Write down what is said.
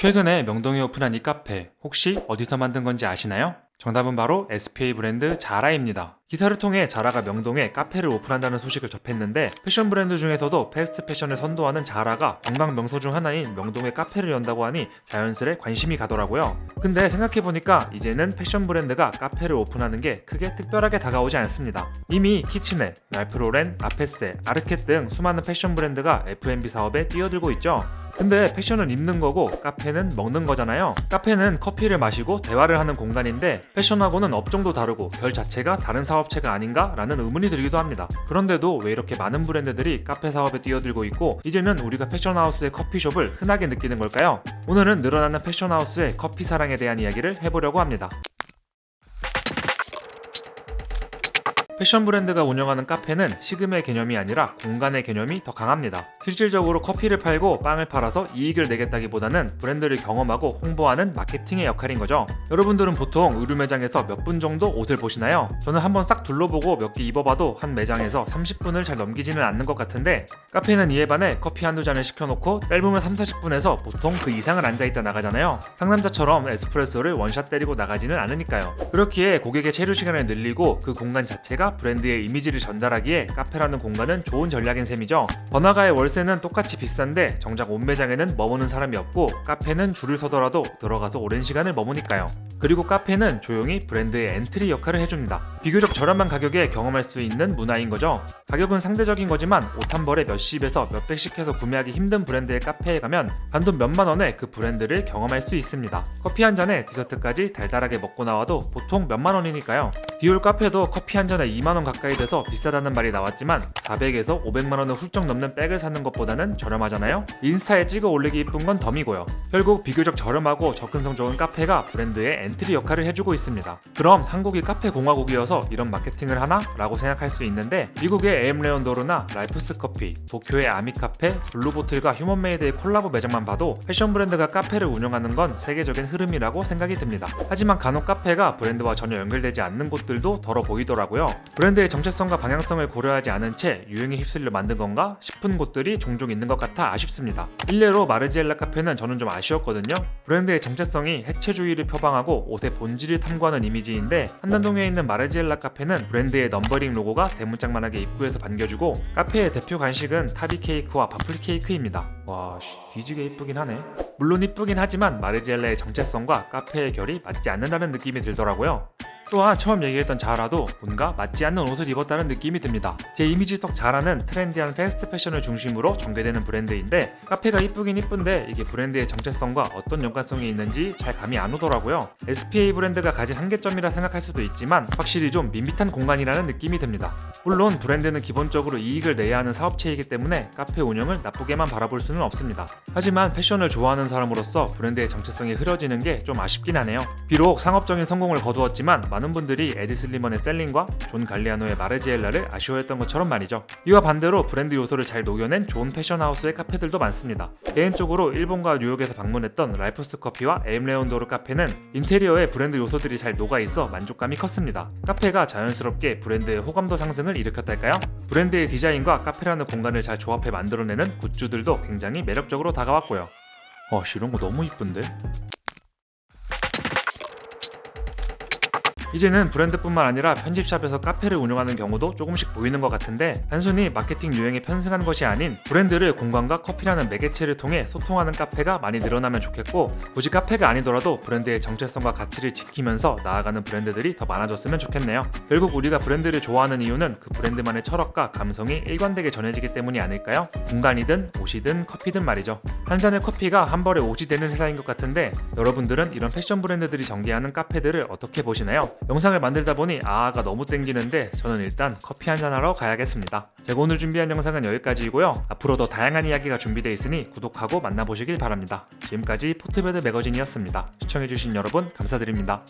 최근에 명동에 오픈한 이 카페 혹시 어디서 만든 건지 아시나요? 정답은 바로 SPA 브랜드 자라입니다. 기사를 통해 자라가 명동에 카페를 오픈한다는 소식을 접했는데 패션 브랜드 중에서도 패스트 패션을 선도하는 자라가 관광 명소 중 하나인 명동에 카페를 연다고 하니 자연스레 관심이 가더라고요. 근데 생각해보니까 이제는 패션 브랜드가 카페를 오픈하는 게 크게 특별하게 다가오지 않습니다. 이미 키치넷, 랄프로렌, 아페세, 아르켓 등 수많은 패션 브랜드가 F&B 사업에 뛰어들고 있죠. 근데 패션은 입는 거고 카페는 먹는 거잖아요. 카페는 커피를 마시고 대화를 하는 공간인데 패션하고는 업종도 다르고 결 자체가 다른 사업체가 아닌가 라는 의문이 들기도 합니다. 그런데도 왜 이렇게 많은 브랜드들이 카페 사업에 뛰어들고 있고 이제는 우리가 패션하우스의 커피숍을 흔하게 느끼는 걸까요? 오늘은 늘어나는 패션하우스의 커피 사랑에 대한 이야기를 해보려고 합니다. 패션 브랜드가 운영하는 카페는 식음의 개념이 아니라 공간의 개념이 더 강합니다. 실질적으로 커피를 팔고 빵을 팔아서 이익을 내겠다기보다는 브랜드를 경험하고 홍보하는 마케팅의 역할인 거죠. 여러분들은 보통 의류 매장에서 몇 분 정도 옷을 보시나요? 저는 한번 싹 둘러보고 몇 개 입어봐도 한 매장에서 30분을 잘 넘기지는 않는 것 같은데 카페는 이에 반해 커피 한두 잔을 시켜놓고 짧으면 3, 40분에서 보통 그 이상을 앉아있다 나가잖아요. 상남자처럼 에스프레소를 원샷 때리고 나가지는 않으니까요. 그렇기에 고객의 체류 시간을 늘리고 그 공간 자체가 브랜드의 이미지를 전달하기에 카페라는 공간은 좋은 전략인 셈이죠. 번화가의 월세는 똑같이 비싼데 정작 옷 매장에는 머무는 사람이 없고 카페는 줄을 서더라도 들어가서 오랜 시간을 머무니까요. 그리고 카페는 조용히 브랜드의 엔트리 역할을 해줍니다. 비교적 저렴한 가격에 경험할 수 있는 문화인 거죠. 가격은 상대적인 거지만 옷 한 벌에 몇십에서 몇백씩 해서 구매하기 힘든 브랜드의 카페에 가면 단돈 몇만 원에 그 브랜드를 경험할 수 있습니다. 커피 한 잔에 디저트까지 달달하게 먹고 나와도 보통 몇만 원이니까요. 디올 카페도 커피 한 잔에 2만 원 가까이 돼서 비싸다는 말이 나왔지만 400에서 500만 원을 훌쩍 넘는 백을 사는 것보다는 저렴하잖아요. 인스타에 찍어 올리기 이쁜 건 덤이고요. 결국 비교적 저렴하고 접근성 좋은 카페가 브랜드의 엔트리 역할을 해주고 있습니다. 그럼 한국이 카페 공화국이어서 이런 마케팅을 하나? 라고 생각할 수 있는데 미국의 에임 레온도르나 라이프스 커피, 도쿄의 아미카페, 블루보틀과 휴먼메이드의 콜라보 매장만 봐도 패션 브랜드가 카페를 운영하는 건 세계적인 흐름이라고 생각이 듭니다. 하지만 간혹 카페가 브랜드와 전혀 연결되지 않는 곳들도 덜어 보이더라고요. 브랜드의 정체성과 방향성을 고려하지 않은 채 유행에 휩쓸려 만든 건가 싶은 곳들이 종종 있는 것 같아 아쉽습니다. 일례로 마르지엘라 카페는 저는 좀 아쉬웠거든요. 브랜드의 정체성이 해체주의를 표방하고 옷의 본질을 탐구하는 이미지인데 한남동에 있는 마르지엘라 카페는 브랜드의 넘버링 로고가 대문짝만하게 입구에서 반겨주고 카페의 대표 간식은 타비 케이크와 바플 케이크입니다. 와, 씨, 뒤지게 이쁘긴 하네. 물론 이쁘긴 하지만 마르지엘라의 정체성과 카페의 결이 맞지 않는다는 느낌이 들더라고요. 또한 처음 얘기했던 자라도 뭔가 맞지 않는 옷을 입었다는 느낌이 듭니다. 제 이미지 속 자라는 트렌디한 패스트 패션을 중심으로 전개되는 브랜드인데 카페가 이쁘긴 이쁜데 이게 브랜드의 정체성과 어떤 연관성이 있는지 잘 감이 안 오더라고요. SPA 브랜드가 가진 한계점이라 생각할 수도 있지만 확실히 좀 밋밋한 공간이라는 느낌이 듭니다. 물론 브랜드는 기본적으로 이익을 내야 하는 사업체이기 때문에 카페 운영을 나쁘게만 바라볼 수는 없습니다. 하지만 패션을 좋아하는 사람으로서 브랜드의 정체성이 흐려지는 게 좀 아쉽긴 하네요. 비록 상업적인 성공을 거두었지만 많은 분들이 에디 슬리먼의 셀링과 존 갈리아노의 마르지엘라를 아쉬워했던 것처럼 말이죠. 이와 반대로 브랜드 요소를 잘 녹여낸 좋은 패션 하우스의 카페들도 많습니다. 개인적으로 일본과 뉴욕에서 방문했던 랄프스 커피와 에임레온도르 카페는 인테리어에 브랜드 요소들이 잘 녹아 있어 만족감이 컸습니다. 카페가 자연스럽게 브랜드의 호감도 상승을 일으켰달까요? 브랜드의 디자인과 카페라는 공간을 잘 조합해 만들어내는 굿즈들도 굉장히 매력적으로 다가왔고요. 어, 씨, 이런 거 너무 이쁜데? 이제는 브랜드뿐만 아니라 편집샵에서 카페를 운영하는 경우도 조금씩 보이는 것 같은데 단순히 마케팅 유행에 편승한 것이 아닌 브랜드를 공간과 커피라는 매개체를 통해 소통하는 카페가 많이 늘어나면 좋겠고 굳이 카페가 아니더라도 브랜드의 정체성과 가치를 지키면서 나아가는 브랜드들이 더 많아졌으면 좋겠네요. 결국 우리가 브랜드를 좋아하는 이유는 그 브랜드만의 철학과 감성이 일관되게 전해지기 때문이 아닐까요? 공간이든 옷이든 커피든 말이죠. 한 잔의 커피가 한 벌에 옷이 되는 세상인 것 같은데 여러분들은 이런 패션 브랜드들이 전개하는 카페들을 어떻게 보시나요? 영상을 만들다 보니 아가 너무 땡기는데 저는 일단 커피 한 잔 하러 가야겠습니다. 제가 오늘 준비한 영상은 여기까지이고요. 앞으로 더 다양한 이야기가 준비되어 있으니 구독하고 만나보시길 바랍니다. 지금까지 포트베드 매거진이었습니다. 시청해주신 여러분 감사드립니다.